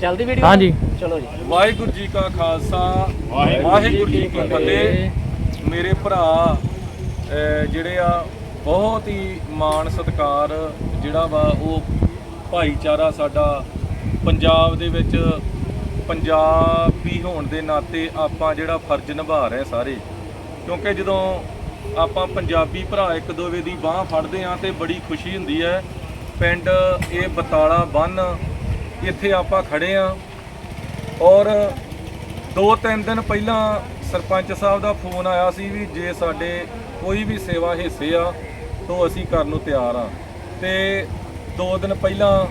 ਚੱਲਦੀ ਵੀਡੀਓ ਹਾਂਜੀ। ਚਲੋ ਜੀ। ਵਾਹਿਗੁਰੂ ਜੀ ਕਾ ਖਾਲਸਾ ਵਾਹਿਗੁਰੂ ਜੀ ਕੀ ਫਤਿਹ। ਮੇਰੇ ਭਰਾ ਜਿਹੜੇ ਆ ਬਹੁਤ ਹੀ ਮਾਣ ਸਤਿਕਾਰ ਜਿਹੜਾ ਵਾ ਉਹ ਭਾਈਚਾਰਾ ਸਾਡਾ ਪੰਜਾਬ ਦੇ ਵਿੱਚ ਪੰਜਾਬੀ ਹੋਣ ਦੇ ਨਾਤੇ ਆਪਾਂ ਜਿਹੜਾ ਫਰਜ਼ ਨਿਭਾ ਰਹੇ ਸਾਰੇ। ਕਿਉਂਕਿ ਜਦੋਂ ਆਪਾਂ ਪੰਜਾਬੀ ਭਰਾ ਇੱਕ ਦੂਜੇ ਦੀ ਬਾਹ ਫੜਦੇ ਆ ਤੇ ਬੜੀ ਖੁਸ਼ੀ ਹੁੰਦੀ ਹੈ। ਪਿੰਡ ਇਹ ਬਤਾਲਾ ਬੰਨ ਇੱਥੇ ਆਪਾਂ ਖੜੇ ਆ ਔਰ ਦੋ ਤਿੰਨ ਦਿਨ ਪਹਿਲਾਂ ਸਰਪੰਚ ਸਾਹਿਬ ਦਾ ਫੋਨ ਆਇਆ ਸੀ ਵੀ ਜੇ ਸਾਡੇ ਕੋਈ ਵੀ ਸੇਵਾ ਹਿੱਸੇ ਆ, ਤਾਂ ਅਸੀਂ ਕਰਨ ਨੂੰ ਤਿਆਰ ਆ। ਤੇ ਦੋ ਦਿਨ ਪਹਿਲਾਂ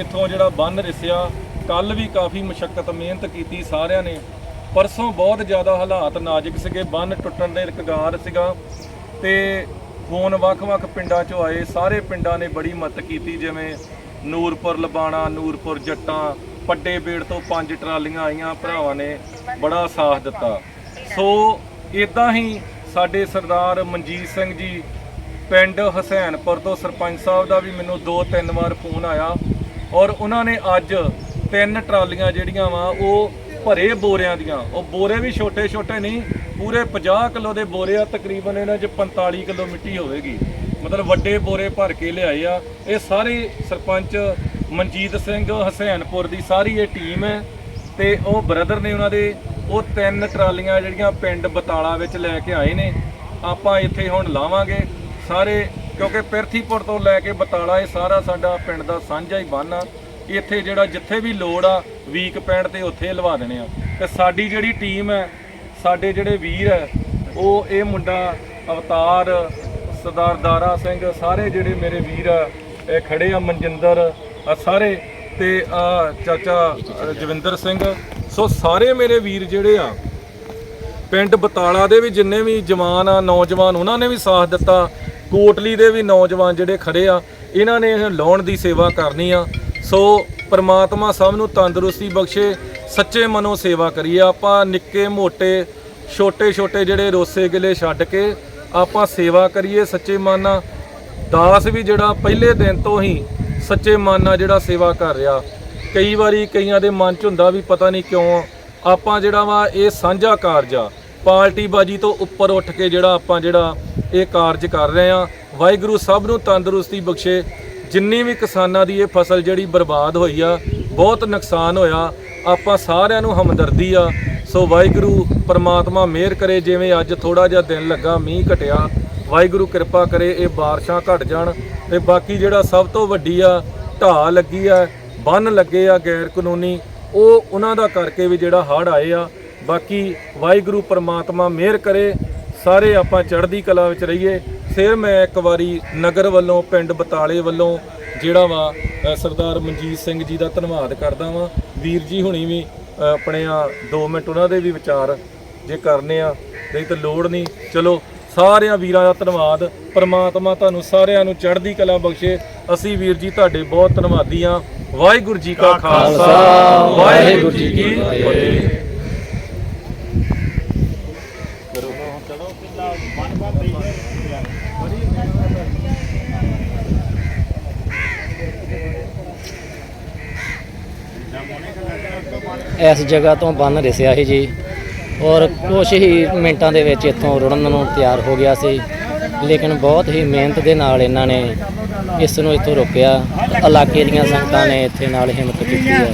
ਇੱਥੋਂ ਜਿਹੜਾ ਬੰਨ ਰਿਸਿਆ ਕੱਲ ਵੀ ਕਾਫੀ ਮੁਸ਼ਕਲ ਮਿਹਨਤ ਕੀਤੀ ਸਾਰਿਆਂ ਨੇ। ਪਰਸੋਂ ਬਹੁਤ ਜ਼ਿਆਦਾ ਹਾਲਾਤ ਨਾਜ਼ੁਕ ਸੀਗੇ, ਬੰਨ ਟੁੱਟਣ ਦੇ ਕਗਾਰ ਸੀਗਾ ਤੇ ਫੋਨ ਵੱਖ-ਵੱਖ ਪਿੰਡਾਂ ਚੋਂ ਆਏ, ਸਾਰੇ ਪਿੰਡਾਂ ਨੇ ਬੜੀ ਮਦਦ ਕੀਤੀ, ਜਿਵੇਂ ਨੂਰਪੁਰ, ਲਬਾਣਾ, ਨੂਰਪੁਰ ਜੱਟਾਂ ਪੱਡੇ ਬੇੜ ਤੋਂ ਪੰਜ ਟਰਾਲੀਆਂ ਆਈਆਂ, ਭਰਾਵਾਂ ਨੇ ਬੜਾ ਸਾਥ ਦਿੱਤਾ। ਸੋ ਇਦਾਂ ਹੀ ਸਾਡੇ ਸਰਦਾਰ ਮਨਜੀਤ ਸਿੰਘ ਜੀ ਪਿੰਡ ਹਸੈਨਪੁਰ ਤੋਂ ਸਰਪੰਚ ਸਾਹਿਬ ਦਾ ਵੀ ਮੈਨੂੰ ਦੋ ਤਿੰਨ ਵਾਰ ਫੋਨ ਆਇਆ ਔਰ ਉਹਨਾਂ ਨੇ ਅੱਜ ਤਿੰਨ ਟਰਾਲੀਆਂ ਜਿਹੜੀਆਂ ਵਾ, ਉਹ ਭਰੇ ਬੋਰਿਆਂ ਦੀਆਂ। ਉਹ ਬੋਰੇ ਵੀ ਛੋਟੇ ਛੋਟੇ ਨਹੀਂ, ਪੂਰੇ 50 ਕਿਲੋ ਦੇ ਬੋਰੇ ਆ, ਤਕਰੀਬਨ ਇਹਨਾਂ 'ਚ 45 ਕਿਲੋ ਮਿੱਟੀ ਹੋਵੇਗੀ। ਮਤਲਬ ਵੱਡੇ ਬੋਰੇ ਭਰ ਕੇ ਲਿਆਏ ਆ। ਇਹ ਸਾਰੇ ਸਰਪੰਚ ਮਨਜੀਤ ਸਿੰਘ ਹਸੈਨਪੁਰ ਦੀ ਸਾਰੀ ਇਹ ਟੀਮ ਹੈ ਤੇ ਉਹ ਬ੍ਰਦਰ ਨੇ ਉਹਨਾਂ ਦੇ, ਉਹ ਤਿੰਨ ਟਰਾਲੀਆਂ ਜਿਹੜੀਆਂ ਪਿੰਡ ਬਤਾਲਾ ਵਿੱਚ ਲੈ ਕੇ ਆਏ ਨੇ, ਆਪਾਂ ਇੱਥੇ ਹੁਣ ਲਾਵਾਂਗੇ। ਸਾਰੇ, ਕਿਉਂਕਿ ਪਿਰਥੀਪੁਰ ਤੋਂ ਲੈ ਕੇ ਬਤਾਲਾ ਇਹ ਸਾਰਾ ਸਾਡਾ ਪਿੰਡ ਦਾ ਸਾਂਝਾ ਹੀ ਬੰਨ ਆ। ਇੱਥੇ ਜਿਹੜਾ ਜਿੱਥੇ ਵੀ ਲੋੜ ਆ, ਵੀਕ ਪੈਣ ਤੇ ਉੱਥੇ ਲਵਾ ਦੇਣੇ ਆ। ਤੇ ਸਾਡੀ ਜਿਹੜੀ ਟੀਮ ਹੈ, ਸਾਡੇ ਜਿਹੜੇ ਵੀਰ ਹੈ, ਉਹ ਇਹ ਮੁੰਡਾ ਅਵਤਾਰ ਸਰਦਾਰ ਦਾਰਾ ਸਿੰਘ ਸਾਰੇ ਜਿਹੜੇ ਮੇਰੇ ਵੀਰ ਆ ਇਹ ਖੜੇ ਆ ਮਨਜਿੰਦਰ ਆ ਸਾਰੇ ਤੇ ਆ ਚਾਚਾ ਅ, ਜਵਿੰਦਰ ਸਿੰਘ। ਸੋ ਸਾਰੇ ਮੇਰੇ ਵੀਰ ਜਿਹੜੇ ਆ ਪਿੰਡ ਬਤਾਲਾ ਦੇ ਵੀ ਜਿੰਨੇ ਵੀ ਜਵਾਨ ਆ ਨੌਜਵਾਨ ਉਹਨਾਂ ਨੇ ਵੀ ਸਾਥ ਦਿੱਤਾ। ਕੋਟਲੀ ਦੇ ਵੀ ਨੌਜਵਾਨ ਜਿਹੜੇ ਖੜੇ ਆ ਇਹਨਾਂ ਨੇ ਇਹ ਲਾਉਣ ਦੀ ਸੇਵਾ ਕਰਨੀ ਆ। ਸੋ ਪਰਮਾਤਮਾ ਸਭ ਨੂੰ ਤੰਦਰੁਸਤੀ ਬਖਸ਼ੇ ਸੱਚੇ ਮਨੋਂ ਸੇਵਾ ਕਰੀਏ। ਆਪਾਂ ਨਿੱਕੇ ਮੋਟੇ ਛੋਟੇ ਛੋਟੇ ਜਿਹੜੇ ਰੋਸੇ ਗਿਲੇ ਛੱਡ ਕੇ ਆਪਾਂ ਸੇਵਾ ਕਰੀਏ ਸੱਚੇ ਮਨ। ਨਾਲ ਦਾਸ ਵੀ ਜਿਹੜਾ ਪਹਿਲੇ ਦਿਨ ਤੋਂ ਹੀ ਸੱਚੇ ਮਨ ਨਾਲ ਜਿਹੜਾ ਸੇਵਾ ਕਰ ਰਿਹਾ। ਕਈ ਵਾਰੀ ਕਈਆਂ ਦੇ ਮਨ 'ਚ ਹੁੰਦਾ ਵੀ ਪਤਾ ਨਹੀਂ ਕਿਉਂ ਆਪਾਂ ਜਿਹੜਾ ਵਾ ਇਹ ਸਾਂਝਾ ਕਾਰਜ ਆ। ਪਾਰਟੀ ਬਾਜੀ ਤੋਂ ਉੱਪਰ ਉੱਠ ਕੇ ਜਿਹੜਾ ਆਪਾਂ ਜਿਹੜਾ ਇਹ ਕਾਰਜ ਕਰ ਰਹੇ ਆ। ਵਾਹਿਗੁਰੂ ਸਭ ਨੂੰ ਤੰਦਰੁਸਤੀ ਬਖਸ਼ੇ। ਜਿੰਨੀ ਵੀ ਕਿਸਾਨਾਂ ਦੀ ਇਹ ਫਸਲ ਜਿਹੜੀ ਬਰਬਾਦ ਹੋਈ ਆ, ਬਹੁਤ ਨੁਕਸਾਨ ਹੋਇਆ। ਆਪਾਂ ਸਾਰਿਆਂ ਨੂੰ ਹਮਦਰਦੀ ਆ। ਸੋ ਵਾਹਿਗੁਰੂ, ਪਰਮਾਤਮਾ ਮਿਹਰ ਕਰੇ, ਜਿਵੇਂ ਅੱਜ ਥੋੜਾ ਜਿਹਾ ਦਿਨ ਲੱਗਾ, ਮੀਂਹ ਘਟਿਆ। ਵਾਹਿਗੁਰੂ ਕਿਰਪਾ ਕਰੇ, ਇਹ ਬਾਰਿਸ਼ਾਂ ਘਟ ਜਾਣ। ਤੇ ਬਾਕੀ ਜਿਹੜਾ ਸਭ ਤੋਂ ਵੱਡੀ ਆ, ਢਾਹ ਲੱਗੀ ਆ, ਬੰਨ ਲੱਗੇ ਆ ਗੈਰ ਕਾਨੂੰਨੀ ਉਹ ਉਹਨਾਂ ਦਾ ਕਰਕੇ ਵੀ ਜਿਹੜਾ ਹੜ ਆਏ ਆ। ਬਾਕੀ ਵਾਹਿਗੁਰੂ, ਪਰਮਾਤਮਾ ਮਿਹਰ ਕਰੇ, ਸਾਰੇ ਆਪਾਂ ਚੜ੍ਹਦੀ ਕਲਾ ਵਿੱਚ ਰਹੀਏ। ਫਿਰ ਮੈਂ ਇੱਕ ਵਾਰੀ ਨਗਰ ਵੱਲੋਂ, ਪਿੰਡ ਬਤਾਲੇ ਵੱਲੋਂ ਜਿਹੜਾ ਵਾ ਸਰਦਾਰ ਮਨਜੀਤ ਸਿੰਘ ਜੀ ਦਾ ਧੰਨਵਾਦ ਕਰਦਾ ਵਾਂ। ਵੀਰ ਜੀ ਹੁਣੀ ਵੀ ਆਪਣੇ ਆ 2 ਮਿੰਟ ਉਹਨਾਂ ਦੇ ਵੀ ਵਿਚਾਰ ਜੇ ਕਰਨੇ ਆ ਨਹੀਂ ਤਾਂ ਲੋੜ ਨਹੀਂ। ਚਲੋ ਸਾਰਿਆਂ ਵੀਰਾਂ ਦਾ ਧੰਨਵਾਦ। ਪ੍ਰਮਾਤਮਾ ਤੁਹਾਨੂੰ ਸਾਰਿਆਂ ਨੂੰ ਚੜ੍ਹਦੀ ਕਲਾ ਬਖਸ਼ੇ। ਅਸੀਂ ਵੀਰ ਜੀ ਤੁਹਾਡੇ ਬਹੁਤ ਧੰਨਵਾਦੀ ਆ ਵਾਹਿਗੁਰੂ ਜੀ ਕਾ ਖਾਲਸਾ। ਵਾਹਿਗੁਰੂ ਜੀ ਕੀ ਫਤਿਹ। ਇਸ ਜਗ੍ਹਾ ਤੋਂ ਬੰਨ ਰਿਸਿਆ ਸੀ ਜੀ। ਔਰ ਕੁਛ ਹੀ ਮਿੰਟਾਂ ਦੇ ਵਿੱਚ ਇੱਥੋਂ ਰੁੜਨ ਨੂੰ ਤਿਆਰ ਹੋ ਗਿਆ ਸੀ। ਲੇਕਿਨ ਬਹੁਤ ਹੀ ਮਿਹਨਤ ਦੇ ਨਾਲ ਇਹਨਾਂ ਨੇ ਇਸ ਨੂੰ ਇੱਥੋਂ ਰੋਕਿਆ। ਇਲਾਕੇ ਦੀਆਂ ਸੰਗਤਾਂ ਨੇ ਇੱਥੇ ਨਾਲ ਹਿੰਮਤ ਕੀਤੀ ਹੈ।